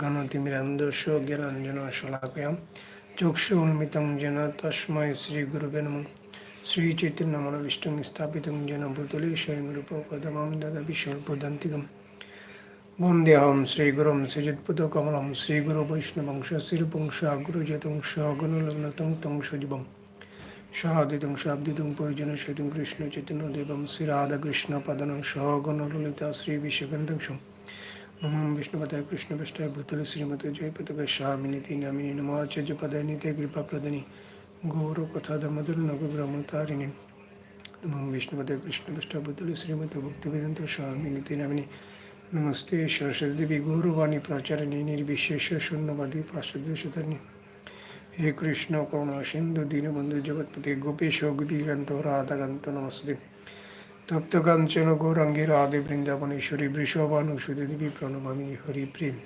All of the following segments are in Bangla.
গণতিমিরান্ধস্য জ্ঞানাঞ্জন শলাকয়াম। চক্ষু উন্মিতং যেন তস্মৈ শ্রী গুরুবে নম। শ্রী চৈতন্যমনবিষ্টং স্থাপিতং যেন ভূতলে স্বয়ং রূপ পদমাম দদাবি স্বল্পদান্তিকম। বন্দেহম শ্রীগুরুম শ্রীযৎপুত কমলম শ্রীগুরু বৈষ্ণবংশ শ্রীপুংস গুরুজতংশ গুণলগ্নতং তং সজীবম। সহাদিতং শাব্দিতং পরিজন সহিতং কৃষ্ণ চৈতন্য দেবম শ্রী নম বিষ্ণুপদায় কৃষ্ণপৃষ্ঠায় ভূতলে শ্রীমতী জয়পতাকা স্বামিনীতি নামিনী নম আচার্য পদায় নিতে কৃপা প্রদানী, গৌর কথা দামোদর নগ ব্রহ্মতারিণী নম বিষ্ণুপদায় কৃষ্ণপৃষ্ঠায় ভূতলে শ্রীমতী ভক্তিবেদান্ত স্বামিনীতি নামিনী নমস্তে সরস্বতী দেবী গৌরবাণী, প্রচারিণী, নির্বিশেষ, শূন্যবাদী পাশ্চাত্য সুতারিণী হে কৃষ্ণ করুণা সিন্ধু দীনবন্ধু জগৎপতি গোপেশ গোপীকান্ত রাধাকান্ত নমস্তে তপ্তকাঞ্চন গৌরাঙ্গী রাধে বৃন্দাবনেশ্বরী বৃষভানুসুদী দেবী প্রণমামি হরিপ্রেম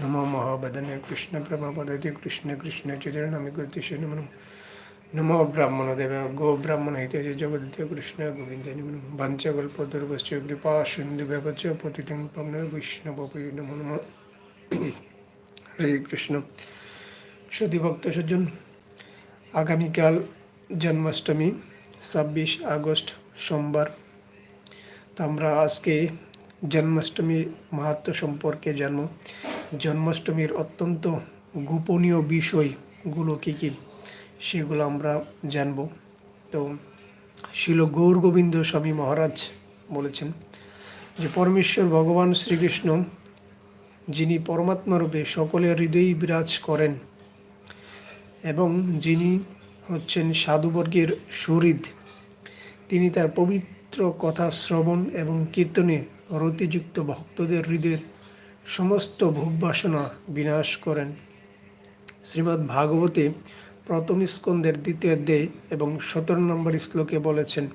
নমো মহাবদনে কৃষ্ণ প্রমাপদতে কৃষ্ণ কৃষ্ণ চৈতন্যনামে গতিশে নম নমো। ব্রাহ্মণ দেব গো ব্রাহ্মণ হিতে জগদ্দিত কৃষ্ণ গোবিন্দ নম বাঞ্চকল্প দুর্বশ্চ কৃপা সিন্ধু ব্যবচ পতিতং পম্ন বৈষ্ণব নমো। হরে কৃষ্ণ। সতীভক্ত সজ্জন, আগামীকাল জন্মাষ্টমী, ছাব্বিশ আগস্ট সোমবার। তো আমরা আজকে জন্মাষ্টমী মাহাত্ম সম্পর্কে জানব। জন্মাষ্টমীর অত্যন্ত গোপনীয় বিষয়গুলো কী কী, সেগুলো আমরা জানব। তো শিল গৌর গোবিন্দ স্বামী মহারাজ বলেছেন যে, পরমেশ্বর ভগবান শ্রীকৃষ্ণ, যিনি পরমাত্মারূপে সকলের হৃদয়েই বিরাজ করেন এবং যিনি হচ্ছেন সাধুবর্গের সুহৃদ তিনি তার পবিত্র কথা শ্রবণ এবং কীর্তনে রতিযুক্ত ভক্তদের হৃদয়ের সমস্ত ভোগবাসনা বিনাশ করেন। শ্রীমৎ ভাগবতে প্রথম স্কন্দের দ্বিতীয় অধ্যায় এবং সতেরো নম্বর শ্লোকে বলেছেন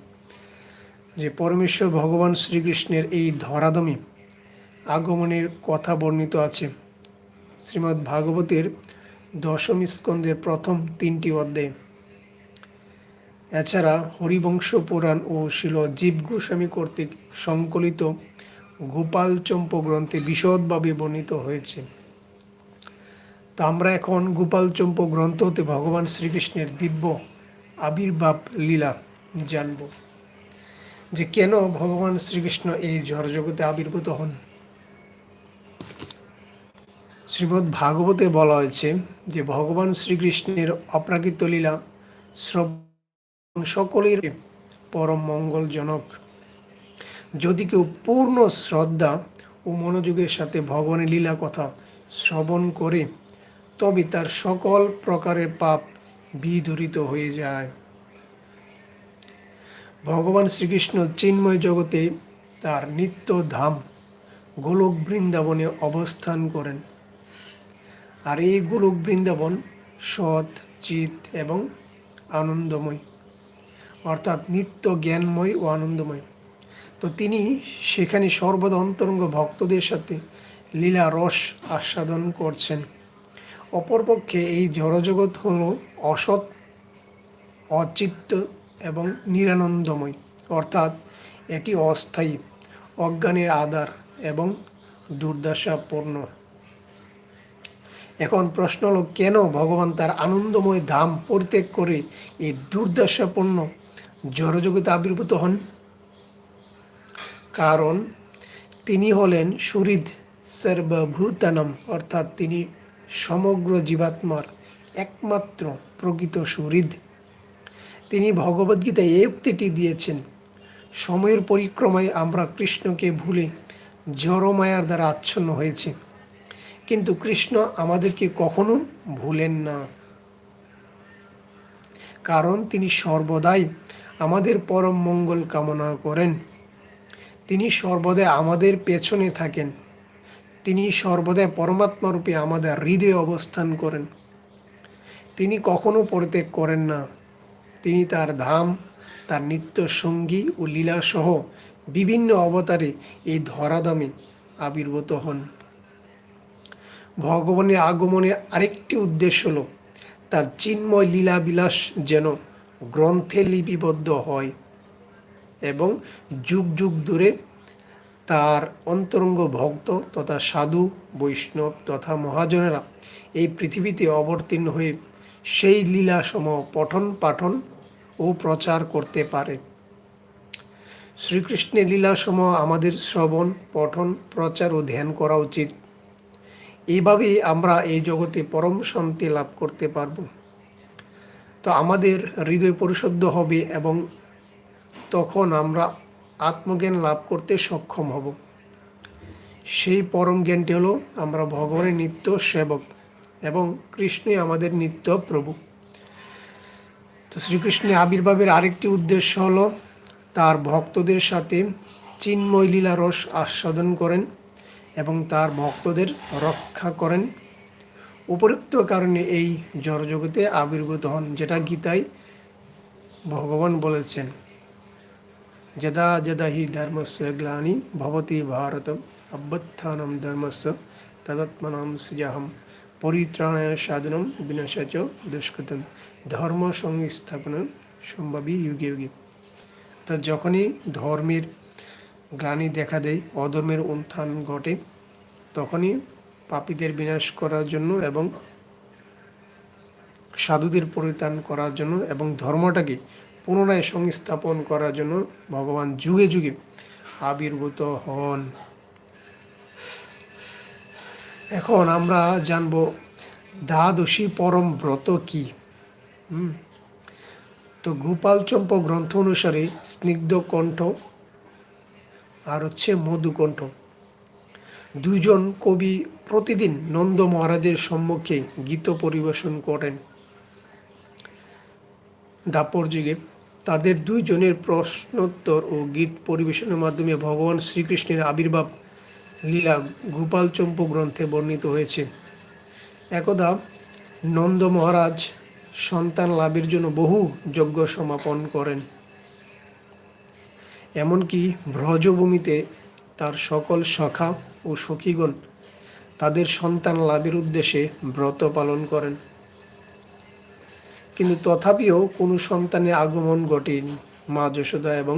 যে, পরমেশ্বর ভগবান শ্রীকৃষ্ণের এই ধরাদমী আগমনের কথা বর্ণিত আছে। শ্রীমৎ ভাগবতের দশম স্কন্দের প্রথম তিনটি অধ্যায়। এছাড়া হরিবংশ পুরাণ ও শিল জীব গোস্বামী কর্তৃক সংকলিত গোপাল চম্প গ্রন্থে বিশদভাবে বর্ণিত হয়েছে। তা আমরা এখন গোপাল চম্প গ্রন্থ হতে ভগবান শ্রীকৃষ্ণের দিব্য আবির্ভাব লীলা জানব। যে কেন ভগবান শ্রীকৃষ্ণ এই জড়জগতে আবির্ভূত হন? শ্রীমদ্ ভাগবতে বলা হয়েছে যে ভগবান শ্রীকৃষ্ণের অপ্রাকৃত লীলা শ্রবণ সকলের পরম মঙ্গলজনক। যদি কেউ পূর্ণ শ্রদ্ধা ও মনোযোগের সাথে ভগবানের লীলা কথা শ্রবণ করে, তবে তার সকল প্রকারের পাপ বিদূরিত হয়ে যায়। ভগবান শ্রীকৃষ্ণ চিন্ময় জগতে তার নিত্য ধাম গোলক বৃন্দাবনে অবস্থান করেন। আর এই গোলক বৃন্দাবন সৎ, চিত এবং আনন্দময়। অর্থাৎ নিত্য জ্ঞানময় ও আনন্দময়। তো তিনি সেখানে সর্বদা অন্তরঙ্গ ভক্তদের সাথে লীলা রস আস্বাদন করছেন। অপরপক্ষে এই জড়জগৎ হল অসৎ, অচিত্ত এবং নিরানন্দময়। অর্থাৎ এটি অস্থায়ী, অজ্ঞানের আধার এবং দুর্দশাপূর্ণ। এখন প্রশ্ন হলো, কেন ভগবান তার আনন্দময় ধাম পরিত্যাগ করে এই দুর্দশাপূর্ণ জড়জগতে আবির্ভূত হন। কারণ তিনি হলেন সুরিদ সর্বভূতানম, অর্থাৎ তিনি সমগ্র জীবাত্মার একমাত্র প্রকৃত সুরিদ তিনি ভগবদ্গীতায় এই উক্তিটি দিয়েছেন, সময়ের পরিক্রমায় আমরা কৃষ্ণকে ভুলে জড়মায়ার দ্বারা আচ্ছন্ন হয়েছি। কিন্তু কৃষ্ণ আমাদেরকে কখনো ভুলেন না। কারণ তিনি সর্বদাই আমাদের পরম মঙ্গল কামনা করেন। তিনি সর্বদাই আমাদের পেছনে থাকেন। তিনি সর্বদাই পরমাত্মা রূপে আমাদের হৃদয়ে অবস্থান করেন। তিনি কখনো পরিত্যাগ করেন না। তিনি তার ধাম, তার নিত্য সঙ্গী ও লীলাসহ বিভিন্ন অবতারে এই ধরাধামে আবির্ভূত হন। ভগবানের আগমনের আরেকটি উদ্দেশ্য হল তার চিন্ময় লীলা বিলাস যেন গ্রন্থে লিপিবদ্ধ হয় এবং যুগ যুগ ধরে তার অন্তরঙ্গ ভক্ত তথা সাধু, বৈষ্ণব তথা মহাজনেরা এই পৃথিবীতে অবতীর্ণ হয়ে সেই লীলাসম পঠন পাঠন ও প্রচার করতে পারে। শ্রীকৃষ্ণের লীলাসম আমাদের শ্রবণ, পঠন, প্রচার ও ধ্যান করা উচিত। এইভাবেই আমরা এই জগতে পরম শান্তি লাভ করতে পারব। তো আমাদের হৃদয় পরিশুদ্ধ হবে এবং তখন আমরা আত্মজ্ঞান লাভ করতে সক্ষম হব। সেই পরম জ্ঞানটি হলো আমরা ভগবানের নিত্য সেবক এবং কৃষ্ণই আমাদের নিত্য প্রভু। তো শ্রীকৃষ্ণের আবির্ভাবের আরেকটি উদ্দেশ্য হলো তার ভক্তদের সাথে চিন্ময় লীলা রস আস্বাদন করেন এবং তার ভক্তদের রক্ষা করেন। উপরোক্ত কারণে এই জড়জগতে আবির্ভূত হন, যেটা গীতায় ভগবান বলেছেন। যদা যদা হি ধর্মস্য গ্লানি ভবতি ভারত অভ্যুত্থানম ধর্মস্য তদত্মনাম সৃজাহম পরিত্রাণায় সাধনম বিনাশাচ দুষ্কৃতম ধর্ম সংস্থাপন সম্ভবী যুগে যুগে। তা যখনই ধর্মের গ্লানি দেখা দেয়, অধর্মের উত্থান ঘটে, তখনই পাপীদের বিনাশ করার জন্য এবং সাধুদের পরিত্রাণ করার জন্য এবং ধর্মটাকে পুনরায় সংস্থাপন করার জন্য ভগবান যুগে যুগে আবির্ভূত হন। এখন আমরা জানব দ্বাদশী পরম ব্রত কি? তো গোপাল চম্প গ্রন্থ অনুসারে স্নিগ্ধ কণ্ঠ আর হচ্ছে মধুকণ্ঠ। দুইজন কবি প্রতিদিন নন্দ মহারাজের সম্মুখে গীত পরিবেশন করেন। দাপর যুগে তাদের দুইজনের প্রশ্নোত্তর ও গীত পরিবেশনের মাধ্যমে ভগবান শ্রীকৃষ্ণের আবির্ভাব লীলা গোপাল চম্পু গ্রন্থে বর্ণিত হয়েছে। একদা নন্দ মহারাজ সন্তান লাভের জন্য বহু যজ্ঞ সমাপন করেন। এমনকি ব্রজভূমিতে তার সকল সখা ও সখীগণ তাদের সন্তান লাভের উদ্দেশ্যে ব্রত পালন করেন। কিন্তু তথাপিও কোনো সন্তানের আগমন ঘটেনি। মা যশোদা এবং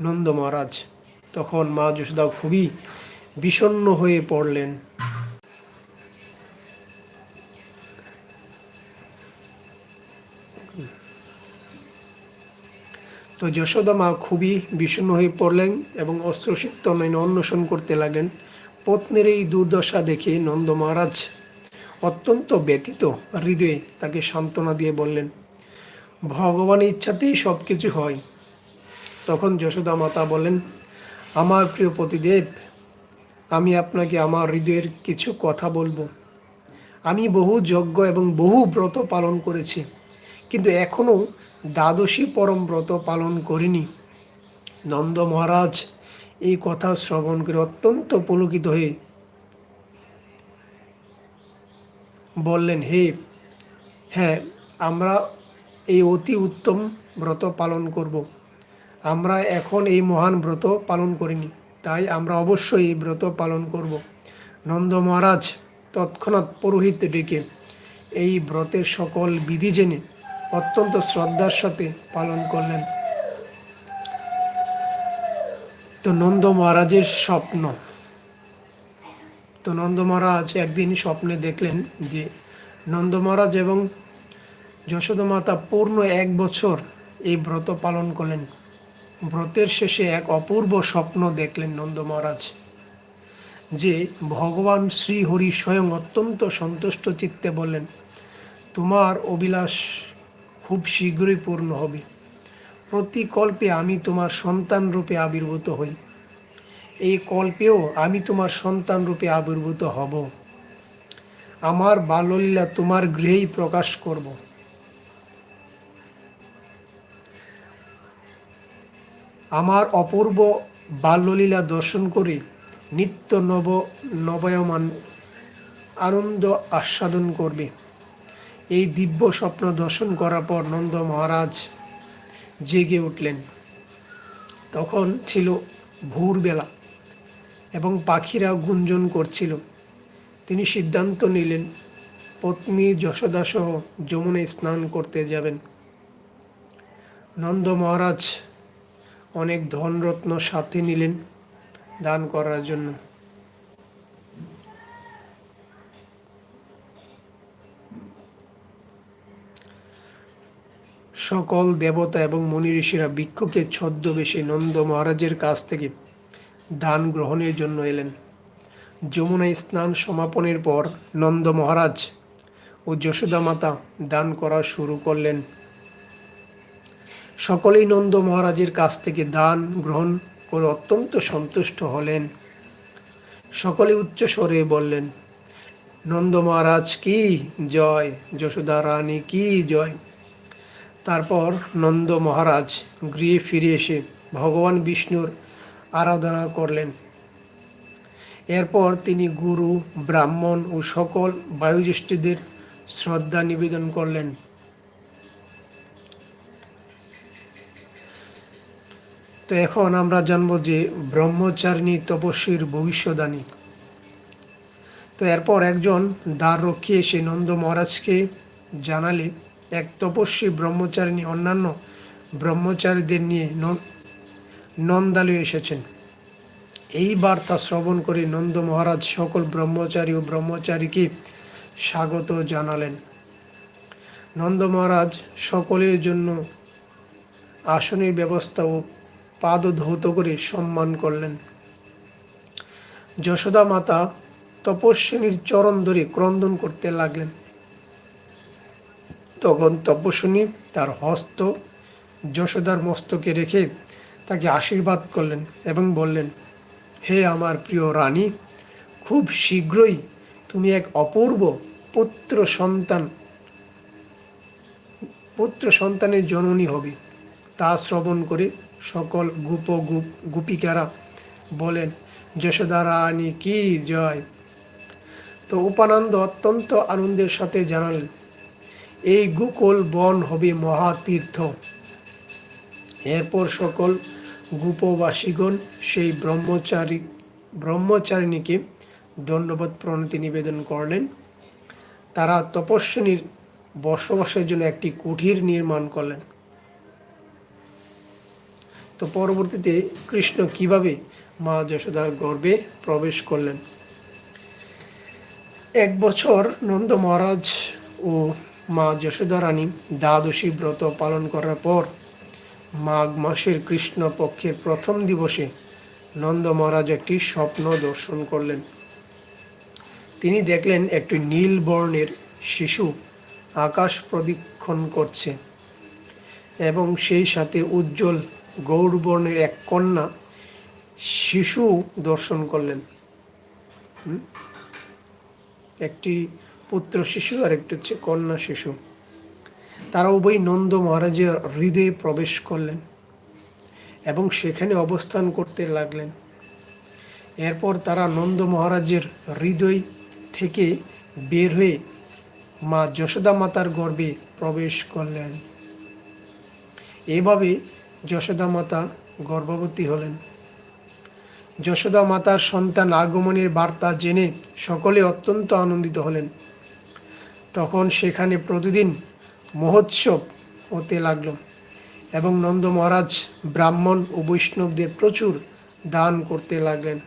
নন্দ মহারাজ তখন মা যশোদা খুবই বিষণ্ণ হয়ে পড়লেন। তো যশোদা মা খুবই বিষণ্ণ হয়ে পড়লেন এবং অস্ত্রসিক্ত নয়ন অন্বেষণ করতে লাগলেন। পত্নীর এই দুর্দশা দেখে নন্দ মহারাজ অত্যন্ত ব্যতীত হৃদয়ে তাকে সান্ত্বনা দিয়ে বললেন, ভগবানের ইচ্ছাতেই সব কিছু হয়। তখন যশোদা মাতা বলেন আমার প্রিয় পতিদেব, আমি আপনাকে আমার হৃদয়ের কিছু কথা বলব। আমি বহু যজ্ঞ এবং বহু ব্রত পালন করেছি, কিন্তু এখনও দ্বাদশী পরম ব্রত পালন করিনি। নন্দ মহারাজ এই কথা শ্রবণ করে অত্যন্ত পুলকিত হয়ে বললেন, হে হ্যাঁ আমরা এই অতি উত্তম ব্রত পালন করব। আমরা এখন এই মহান ব্রত পালন করিনি, তাই আমরা অবশ্যই এই ব্রত পালন করব। নন্দ মহারাজ তৎক্ষণাৎ পুরোহিত ডেকে এই ব্রতের সকল বিধি জেনে অত্যন্ত শ্রদ্ধার সাথে পালন করলেন। তো নন্দ মহারাজের স্বপ্ন। তো নন্দ মহারাজ একদিন স্বপ্নে দেখলেন যে নন্দ মহারাজ এবং যশোদা মাতা পূর্ণ এক বছর এই ব্রত পালন করলেন। ব্রতের শেষে এক অপূর্ব স্বপ্ন দেখলেন নন্দ মহারাজ যে ভগবান শ্রীহরি স্বয়ং অত্যন্ত সন্তুষ্ট চিত্তে বললেন, তোমার অভিলাষ খুব শীঘ্রই পূর্ণ হবে। প্রতি কল্পে আমি তোমার সন্তান রূপে আবির্ভূত হই। এই কল্পেও আমি তোমার সন্তান রূপে আবির্ভূত হব। আমার বাল্যলীলা তোমার গৃহেই প্রকাশ করব। আমার অপূর্ব বাল্যলীলা দর্শন করে নিত্য নব নবয়মান আনন্দ আস্বাদন করবে। এই দিব্য স্বপ্ন দর্শন করার পর নন্দ মহারাজ জেগে উঠলেন। তখন ছিল ভোরবেলা এবং পাখিরা গুঞ্জন করছিল। তিনি সিদ্ধান্ত নিলেন, পত্নী যশোদাসহ যমুনে স্নান করতে যাবেন। নন্দ মহারাজ অনেক ধনরত্ন সাথে নিলেন দান করার জন্য। সকল দেবতা এবং মুনি ঋষিরা ভিক্ষুকে ছদ্মবেশে নন্দ মহারাজের কাছ থেকে দান গ্রহণের জন্য এলেন। যমুনায় স্নান সমাপনের পর নন্দ মহারাজ ও যশোদা মাতা দান করা শুরু করলেন। সকলেই নন্দ মহারাজের কাছ থেকে দান গ্রহণ করে অত্যন্ত সন্তুষ্ট হলেন। সকলে উচ্চ স্বরে বললেন, নন্দ মহারাজ, কি জয়? যশোদা রানী, কি জয়? তারপর নন্দ মহারাজ গৃহে ফিরে এসে ভগবান বিষ্ণুর আরাধনা করলেন। এরপর তিনি গুরু, ব্রাহ্মণ ও সকল বায়ুজ্যেষ্ঠীদের শ্রদ্ধা নিবেদন করলেন। তো এখন আমরা জানব যে ব্রহ্মচারিণী তপস্বীর ভবিষ্যদানী তো এরপর একজন দ্বার রক্ষী এসে নন্দ মহারাজকে জানালে এক তপস্বী ব্রহ্মচারিণী, অন্যান্য ব্রহ্মচারীদের নিয়ে নন্দালয়ে এসেছেন। এই বার্তা শ্রবণ করে নন্দ মহারাজ সকল ব্রহ্মচারী ও ব্রহ্মচারীকে স্বাগত জানালেন। নন্দ মহারাজ সকলের জন্য আসনের ব্যবস্থা ও পাদ ধৌত করে সম্মান করলেন। যশোদা মাতা তপস্বিনীর চরণ ধরে ক্রন্দন করতে লাগলেন। তখন তপস্বিনী তার হস্ত যশোদার মস্তকে রেখে তাকে আশীর্বাদ করলেন এবং বললেন, হে আমার প্রিয় রানী, খুব শীঘ্রই তুমি এক অপূর্ব পুত্র সন্তান, পুত্র সন্তানের জননী হবে। তা শ্রবণ করে সকল গুপ গুপ গুপিকারা বলেন, যশোদা রানী, কি জয়! তো উপানন্দ অত্যন্ত আনন্দের সাথে জানালেন এই গুকল বন হবে মহাতীর্থ। এরপর সকল গুপবাসীগণ সেই ব্রহ্মচারী, ব্রহ্মচারিণীকে দণ্ডবোধ প্রণতি নিবেদন করলেন। তারা তপস্বিনীর বসবাসের জন্য একটি কুঠির নির্মাণ করলেন। তো পরবর্তীতে কৃষ্ণ কীভাবে মা যশোদার গর্বে প্রবেশ করলেন? এক বছর নন্দ মহারাজ ও মা যশোদা রানী দ্বাদশী ব্রত পালন করার পর মাঘ মাসের কৃষ্ণ পক্ষের প্রথম দিবসে নন্দ মহারাজ একটি স্বপ্ন দর্শন করলেন। তিনি দেখলেন একটি নীল বর্ণের শিশু আকাশ প্রদীক্ষণ করছে এবং সেই সাথে উজ্জ্বল গৌরবর্ণের এক কন্যা শিশু দর্শন করলেন। একটি পুত্র শিশু আর একটি হচ্ছে কন্যা শিশু। তারা উভয় নন্দ মহারাজের হৃদয়ে প্রবেশ করলেন এবং সেখানে অবস্থান করতে লাগলেন। এরপর তারা নন্দ মহারাজের হৃদয় থেকে বের হয়ে মা যশোদা মাতার গর্ভে প্রবেশ করলেন। এভাবে যশোদা মাতা গর্ভবতী হলেন। যশোদা মাতার সন্তান আগমনের বার্তা জেনে সকলে অত্যন্ত আনন্দিত হলেন। তখন সেখানে প্রতিদিন মহোৎসব হতে লাগল এবং নন্দ মহারাজ, ব্রাহ্মণ ও বৈষ্ণবদের প্রচুর দান করতে লাগলেন।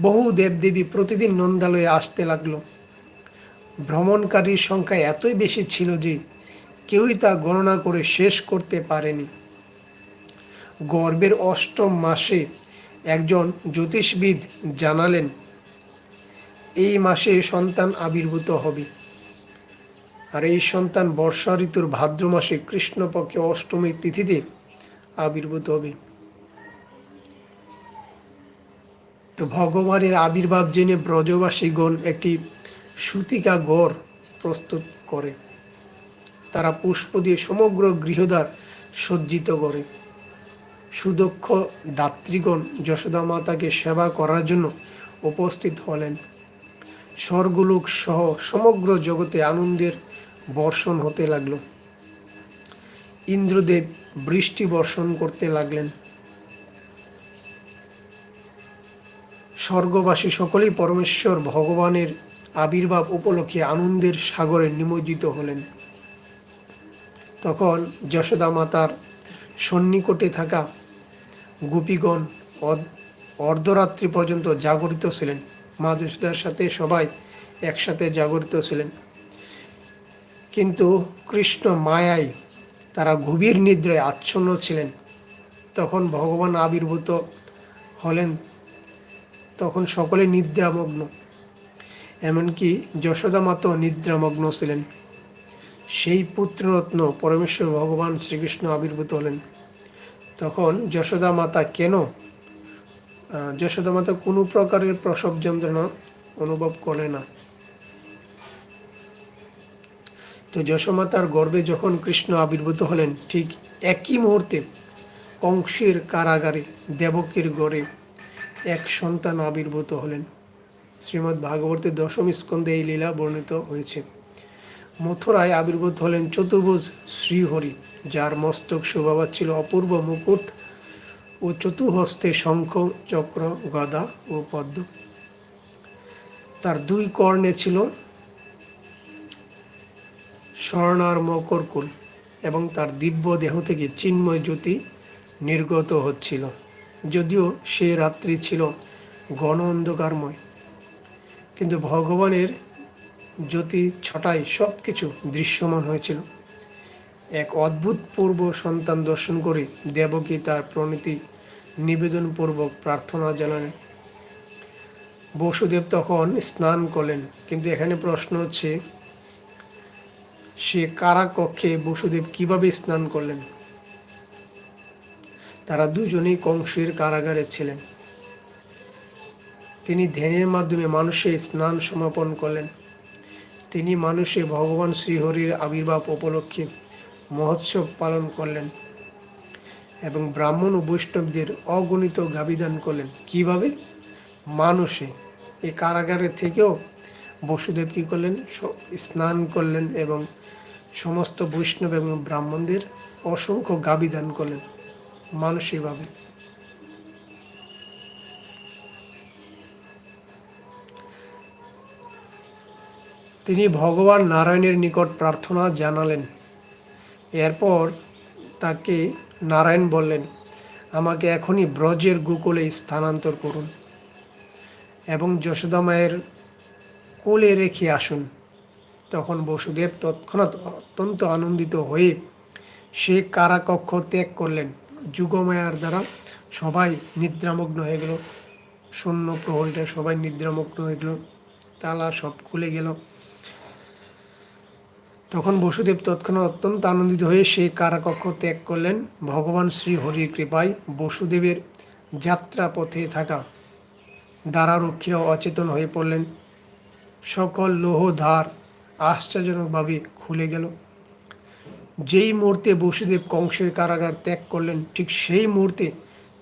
বহু দেবদেবী প্রতিদিন নন্দালয়ে আসতে লাগল। ভ্রমণকারীর সংখ্যা এতই বেশি ছিল যে কেউই তা গণনা করে শেষ করতে পারেনি। গর্বের অষ্টম মাসে একজন জ্যোতিষবিদ জানালেন, এই মাসে সন্তান আবির্ভূত হবে। আর এই সন্তান বর্ষা ঋতুর ভাদ্র মাসে কৃষ্ণপক্ষে অষ্টমী তিথিতে আবির্ভূত হবে। তো ভগবানের আবির্ভাব জেনে ব্রজবাসীগণ একটি সুতিকা গড় প্রস্তুত করে। তারা পুষ্প দিয়ে সমগ্র গৃহদ্বার সজ্জিত করে। সুদক্ষ দাত্রীগণ যশোদা মাতাকে সেবা করার জন্য উপস্থিত হলেন। স্বর্গলোক সহ সমগ্র জগতে আনন্দের বর্ষণ হতে লাগল। ইন্দ্রদেব বৃষ্টি বর্ষণ করতে লাগলেন। স্বর্গবাসী সকলেই পরমেশ্বর ভগবানের আবির্ভাব উপলক্ষে আনন্দের সাগরে নিমজ্জিত হলেন। তখন যশোদা মাতার সন্নিকটে থাকা গোপীগণ অর্ধরাত্রি পর্যন্ত জাগরিত ছিলেন। মা যশোদার সাথে সবাই একসাথে জাগরিত ছিলেন। কিন্তু কৃষ্ণ মায়ায় তারা গভীর নিদ্রায় আচ্ছন্ন ছিলেন। তখন ভগবান আবির্ভূত হলেন। তখন সকলে নিদ্রামগ্ন। এমনকি যশোদা মাতাও নিদ্রামগ্ন ছিলেন। সেই পুত্ররত্ন পরমেশ্বর ভগবান শ্রীকৃষ্ণ আবির্ভূত হলেন। তখন যশোদা মাতা কেন? যশোদা মাতা কোনো প্রকারের প্রসব যন্ত্রণা অনুভব করে না। তো যশোমাতার গর্ভে যখন কৃষ্ণ আবির্ভূত হলেন, ঠিক একই মুহূর্তে কংসের কারাগারে, দেবকীর গড়ে এক সন্তান আবির্ভূত হলেন। শ্রীমদ্ ভাগবতের দশম স্কন্ধে এই লীলা বর্ণিত হয়েছে। মথুরায় আবির্ভূত হলেন চতুর্ভুজ শ্রীহরি, যার মস্তক শোভাবা ছিল অপূর্ব মুকুট ও চতুর্হস্তে শঙ্খ, চক্র গদা ও পদ্ম। তার দুই কর্ণে ছিল স্বর্ণার মকরকুল এবং তার দিব্য দেহ থেকে চিন্ময় জ্যোতি নির্গত হচ্ছিল। যদিও সে রাত্রি ছিল ঘন অন্ধকারময়। কিন্তু ভগবানের জ্যোতি ছটায় সব কিছু দৃশ্যমান হয়েছিল। এক অদ্ভুত পূর্ব সন্তান দর্শন করে দেবকী তার প্রণীতি নিবেদনপূর্বক প্রার্থনা জানালেন। বসুদেব তখন স্নান করলেন, কিন্তু এখানে প্রশ্ন হচ্ছে সে কারা কক্ষে বসুদেব কীভাবে স্নান করলেন? তারা দুজনেই কংসের কারাগারে ছিলেন। তিনি ধ্যানের মাধ্যমে মানুষে স্নান সমাপন করলেন। তিনি মানুষে ভগবান শ্রীহরির আবির্ভাব উপলক্ষে মহোৎসব পালন করলেন এবং ব্রাহ্মণ ও বৈষ্ণবদের অগণিত গাবিদান করলেন। কীভাবে? মানুষে এই কারাগারে থেকেও বসুদেব কী করলেন? স্নান করলেন এবং সমস্ত বৈষ্ণব এবং ব্রাহ্মণদের অসংখ্য গাবি দান করলেন মানসিকভাবে। তিনি ভগবান নারায়ণের নিকট প্রার্থনা জানালেন। এরপর তাকে নারায়ণ বললেন, আমাকে এখনই ব্রজের গোকুলে স্থানান্তর করুন। এবং যশোদা মায়ের কোলে রেখে আসুন। তখন বসুদেব তৎক্ষণাৎ অত্যন্ত আনন্দিত হয়ে সে কারাকক্ষ ত্যাগ করলেন। যুগমায়ার দ্বারা সবাই নিদ্রামগ্ন হয়ে গেল। শূন্য প্রহরীটা সবাই নিদ্রামগ্ন হয়ে গেল। তালা সব খুলে গেল। তখন বসুদেব তৎক্ষণাৎ অত্যন্ত আনন্দিত হয়ে সেই কারাকক্ষ ত্যাগ করলেন। ভগবান শ্রী হরির কৃপায় বসুদেবের যাত্রা পথে থাকা দ্বারারক্ষীরা অচেতন হয়ে পড়লেন। সকল লোহ ধার আশ্চর্যজনকভাবে খুলে গেল। যেই মুহূর্তে বসুদেব কংসের কারাগার ত্যাগ করলেন, ঠিক সেই মুহূর্তে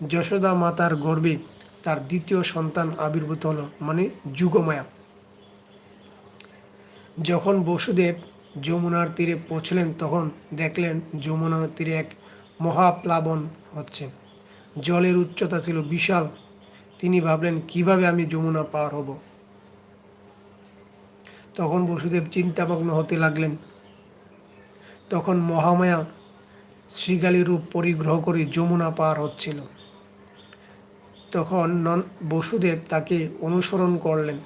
যশোদা মাতার গর্ভে তার দ্বিতীয় সন্তান আবির্ভূত হলো মানে যুগমায়া। যখন বসুদেব যমুনার তীরে পৌঁছলেন, তখন দেখলেন যমুনার তীরে এক মহাপ্লাবন হচ্ছে। জলের উচ্চতা ছিল বিশাল। তিনি ভাবলেন, কীভাবে আমি যমুনা পার হব? তখন বসুদেব চিন্তামগ্ন হতে লাগলেন। তখন মহামায়া শ্রীগালী রূপ পরিগ্রহ করে যমুনা পার হচ্ছিল। তখন নন, বসুদেব তাকে অনুসরণ করলেন।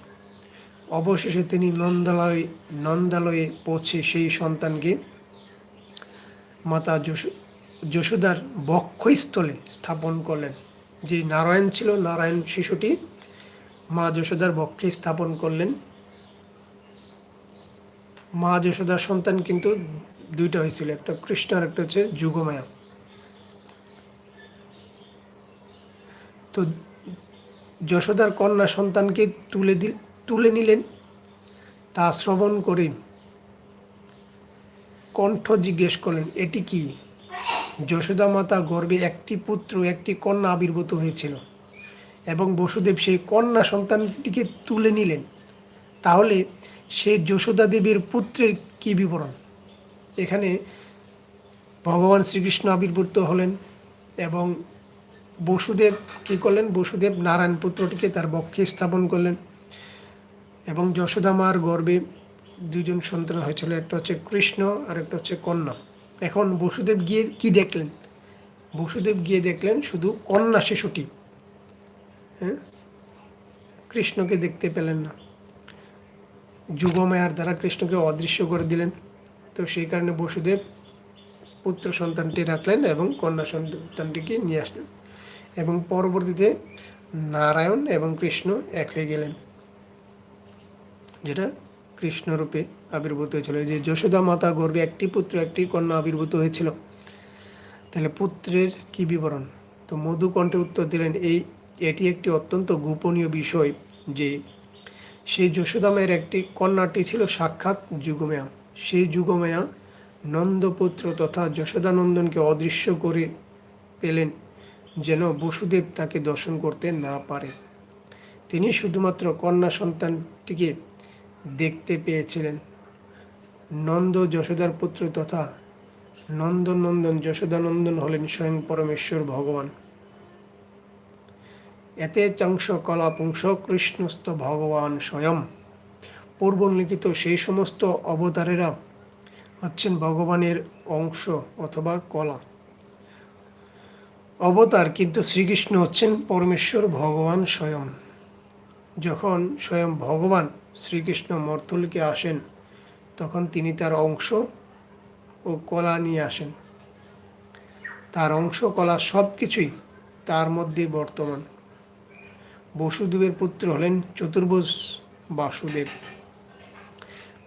অবশেষে তিনি নন্দালয়ে নন্দালয়ে পৌঁছে সেই সন্তানকে মাতা যশো, যশোদার বক্ষস্থলে স্থাপন করলেন। যে নারায়ণ ছিল, নারায়ণ শিশুটি মা যশোদার বক্ষে স্থাপন করলেন। মা যশোদার সন্তান কিন্তু দুইটা হয়েছিল, একটা কৃষ্ণ আর একটা হচ্ছে যুগমায়া। তো যশোদার কন্যা সন্তানকে তুলে দি তুলে নিলেন, তা শ্রবণ করে কণ্ঠ জিজ্ঞেস করলেন, এটি কি? যশোদা মাতা গর্ভে একটি পুত্র, একটি কন্যা আবির্ভূত হয়েছিল এবং বসুদেব সেই কন্যা সন্তানটিকে তুলে নিলেন। তাহলে সে যশোদা দেবীর পুত্রের কি বিবরণ? এখানে ভগবান শ্রীকৃষ্ণ আবির্ভূত হলেন এবং বসুদেব কি করলেন? বসুদেব নারায়ণ পুত্রটিকে তার বক্ষে স্থাপন করলেন এবং যশোদা মার গর্বে দুজন সন্তান হয়েছিল, একটা হচ্ছে কৃষ্ণ আর একটা হচ্ছে কন্যা। এখন বসুদেব গিয়ে কি দেখলেন? বসুদেব গিয়ে দেখলেন শুধু কন্যা শিশুটি হ্যাঁ? কৃষ্ণকে দেখতে পেলেন না। যুগমায়ার দ্বারা কৃষ্ণকে অদৃশ্য করে দিলেন। তো সেই কারণে বসুদেব পুত্র সন্তানটি রাখলেন এবং কন্যা সন্তানটিকে নিয়ে আসলেন এবং পরবর্তীতে নারায়ণ এবং কৃষ্ণ এক হয়ে গেলেন, যেটা কৃষ্ণরূপে আবির্ভূত হয়েছিল। যে যশোদা মাতা গর্বে একটি পুত্র, একটি কন্যা আবির্ভূত হয়েছিল। তাহলে পুত্রের কি বিবরণ? তো মধুকণ্ঠে উত্তর দিলেন, এই, এটি একটি অত্যন্ত গোপনীয় বিষয় যে সেই যশোদামের একটি কন্যাটি ছিল সাক্ষাৎ যুগমেয়া। সেই যুগমেয়া নন্দপুত্র তথা যশোদানন্দনকে অদৃশ্য করে পেলেন যেন বসুদেব তাকে দর্শন করতে না পারে। তিনি শুধুমাত্র কন্যা সন্তানটিকে দেখতে পেয়েছিলেন। নন্দ যশোদার পুত্র তথা নন্দনন্দন যশোদানন্দন হলেন স্বয়ং পরমেশ্বর ভগবান। এতে চাংশ কলা পুংস কৃষ্ণস্থ ভগবান স্বয়ং। পূর্বলিখিত সেই সমস্ত অবতারেরা হচ্ছেন ভগবানের অংশ অথবা কলা। অবতার কিন্তু শ্রীকৃষ্ণ হচ্ছেন পরমেশ্বর ভগবান স্বয়ং। যখন স্বয়ং ভগবান শ্রীকৃষ্ণ মর্তলকে আসেন, তখন তিনি তার অংশ ও কলা নিয়ে আসেন। তার অংশ, কলা সব কিছুই তার মধ্যে বর্তমান। বসুদেবের পুত্র হলেন চতুর্ভুজ বাসুদেব।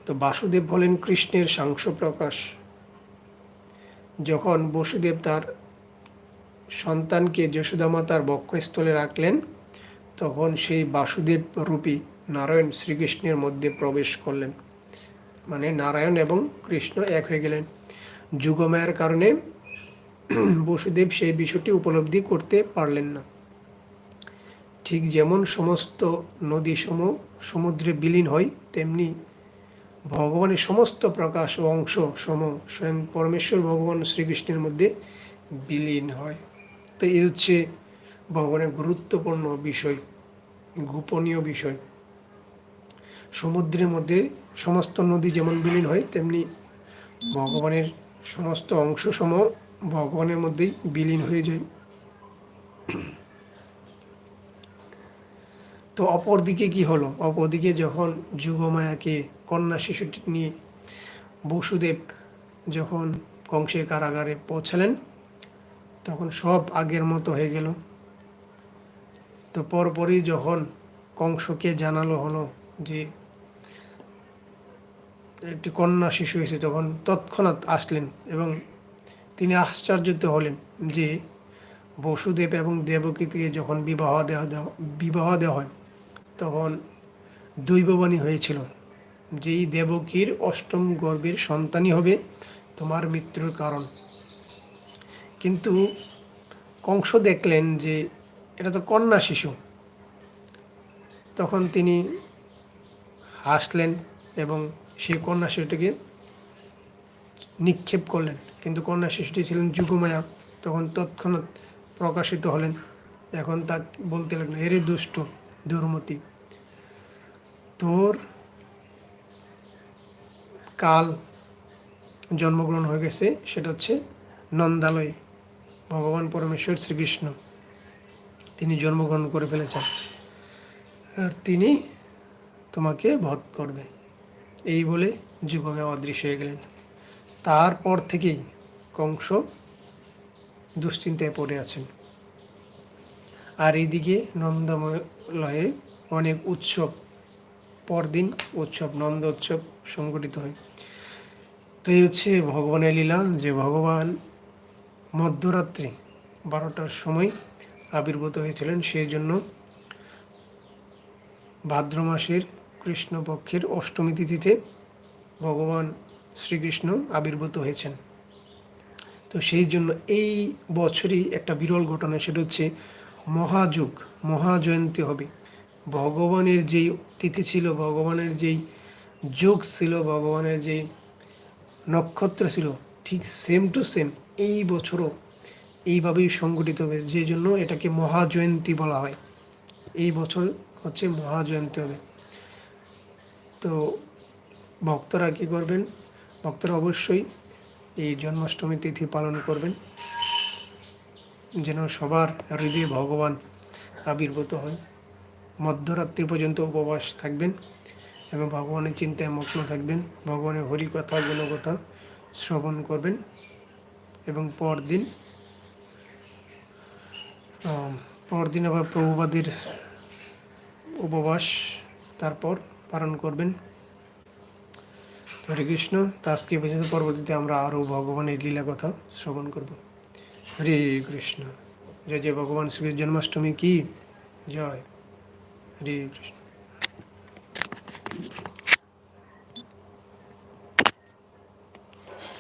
তো বাসুদেব হলেন কৃষ্ণের সাংস প্রকাশ যখন বসুদেব তার সন্তানকে যশোদা মাতার বক্ষস্থলে রাখলেন, তখন সেই বাসুদেব রূপী নারায়ণ শ্রীকৃষ্ণের মধ্যে প্রবেশ করলেন। মানে নারায়ণ এবং কৃষ্ণ এক হয়ে গেলেন। যুগমায়ের কারণে বসুদেব সেই বিষয়টি উপলব্ধি করতে পারলেন না। ঠিক যেমন সমস্ত নদী সম সমুদ্রে বিলীন হয়, তেমনি ভগবানের সমস্ত প্রকাশ ও অংশ সম স্বয়ং পরমেশ্বর ভগবান শ্রীকৃষ্ণের মধ্যে বিলীন হয়। তো এই হচ্ছে ভগবানের গুরুত্বপূর্ণ বিষয়, গোপনীয় বিষয়। সমুদ্রের মধ্যে সমস্ত নদী যেমন বিলীন হয়, তেমনি ভগবানের সমস্ত অংশ সম ভগবানের মধ্যেই বিলীন হয়ে যায়। তো অপরদিকে কি হলো? অপরদিকে যখন যুগমায়াকে কন্যা শিশুটি নিয়ে বসুদেব যখন কংসের কারাগারে পৌঁছালেন, তখন সব আগের মতো হয়ে গেল। তো পরপরই যখন কংসকে জানালো হলো যে একটি কন্যা শিশু হয়েছে তখন তৎক্ষণাৎ আসলেন এবং তিনি আশ্চর্যিত হলেন যে বসুদেব এবং দেবকীকে যখন বিবাহ দেওয়া দেওয়া বিবাহ দেওয়া হয় তখন দৈববাণী হয়েছিল যেই দেবকীর অষ্টম গর্ভের সন্তানই হবে তোমার মৃত্যুর কারণ। কিন্তু কংস দেখলেন যে এটা তো কন্যা শিশু। তখন তিনি হাসলেন এবং সেই কন্যা শিশুটিকে নিক্ষেপ করলেন। কিন্তু কন্যা শিশুটি ছিলেন যুগমায়া। তখন তৎক্ষণাৎ প্রকাশিত হলেন। এখন তা বলতে লাগলেন, এরে দুষ্ট, দুর্মতি তোর কাল জন্মগ্রহণ হয়ে গেছে, সেটা হচ্ছে নন্দালয়। ভগবান পরমেশ্বর শ্রীকৃষ্ণ, তিনি জন্মগ্রহণ করে ফেলেছেন। আর তিনি তোমাকে বধ করবে। এই বলে যুগমে অদৃশ্য হয়ে গেলেন। তারপর থেকেই কংস দুশ্চিন্তায় পড়ে আছেন। আর এইদিকে নন্দমলয়ে অনেক উৎসব পরদিন উৎসব, নন্দ উৎসব সংগঠিত হয়। তো এই হচ্ছে ভগবানের লীলা, যে ভগবান মধ্যরাত্রি বারোটার সময় আবির্ভূত হয়েছিলেন, সেই জন্য ভাদ্র মাসের কৃষ্ণপক্ষের অষ্টমী তিথিতে ভগবান শ্রীকৃষ্ণ আবির্ভূত হয়েছেন। তো সেই জন্য এই বছরই একটা বিরল ঘটনা, সেটা হচ্ছে মহাযুগ, মহাজয়ন্তী হবে। ভগবানের যেই তিথি ছিল, ভগবানের যেই যোগ ছিল, ভগবানের যেই নক্ষত্র ছিল, ঠিক সেম টু সেম এই বছরও এইভাবেই সংগঠিত হবে যে জন্য এটাকে মহাজয়ন্তী বলা হয়। এই বছর হচ্ছে মহাজয়ন্তী হবে। তো ভক্তরা কী করবেন? ভক্তরা অবশ্যই এই জন্মাষ্টমী তিথি পালন করবেন, যেন সবার হৃদয়ে ভগবান আবির্ভূত হয় মধ্যরাত্রি পর্যন্ত উপবাস থাকবেন এবং ভগবানের চিন্তায় মগ্ন থাকবেন। ভগবানের হরিকথা গুণকথা শ্রবণ করবেন এবং পরদিন পরদিন আবার প্রভুবাদের উপবাস তারপর পালন করবেন। হরে কৃষ্ণ, তো আজকে পর্যন্ত। পরবর্তীতে আমরা আরও ভগবানের লীলা কথা শ্রবণ করব। হরে কৃষ্ণ। জয় জয় ভগবান শ্রী জন্মাষ্টমী কি? জয়। হরে কৃষ্ণ।